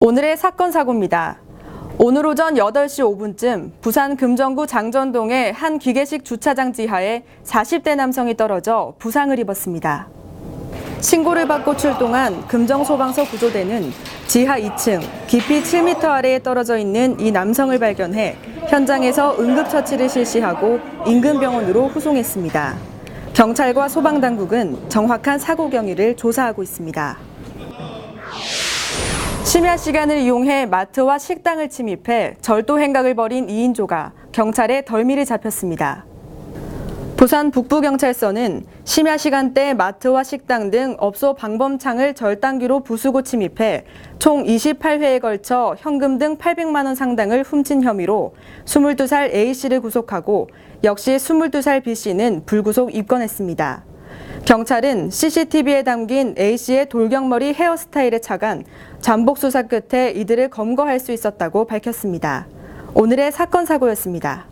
오늘의 사건 사고입니다. 오늘 오전 8시 5분쯤 부산 금정구 장전동의 한 기계식 주차장 지하에 40대 남성이 떨어져 부상을 입었습니다. 신고를 받고 출동한 금정소방서 구조대는 지하 2층 깊이 7m 아래에 떨어져 있는 이 남성을 발견해 현장에서 응급처치를 실시하고 인근 병원으로 후송했습니다. 경찰과 소방당국은 정확한 사고 경위를 조사하고 있습니다. 심야 시간을 이용해 마트와 식당을 침입해 절도 행각을 벌인 2인조가 경찰에 덜미를 잡혔습니다. 부산 북부경찰서는 심야 시간대 마트와 식당 등 업소 방범창을 절단기로 부수고 침입해 총 28회에 걸쳐 현금 등 800만 원 상당을 훔친 혐의로 22살 A씨를 구속하고 역시 22살 B씨는 불구속 입건했습니다. 경찰은 CCTV에 담긴 A씨의 돌격머리 헤어스타일에 착안 잠복 수사 끝에 이들을 검거할 수 있었다고 밝혔습니다. 오늘의 사건 사고였습니다.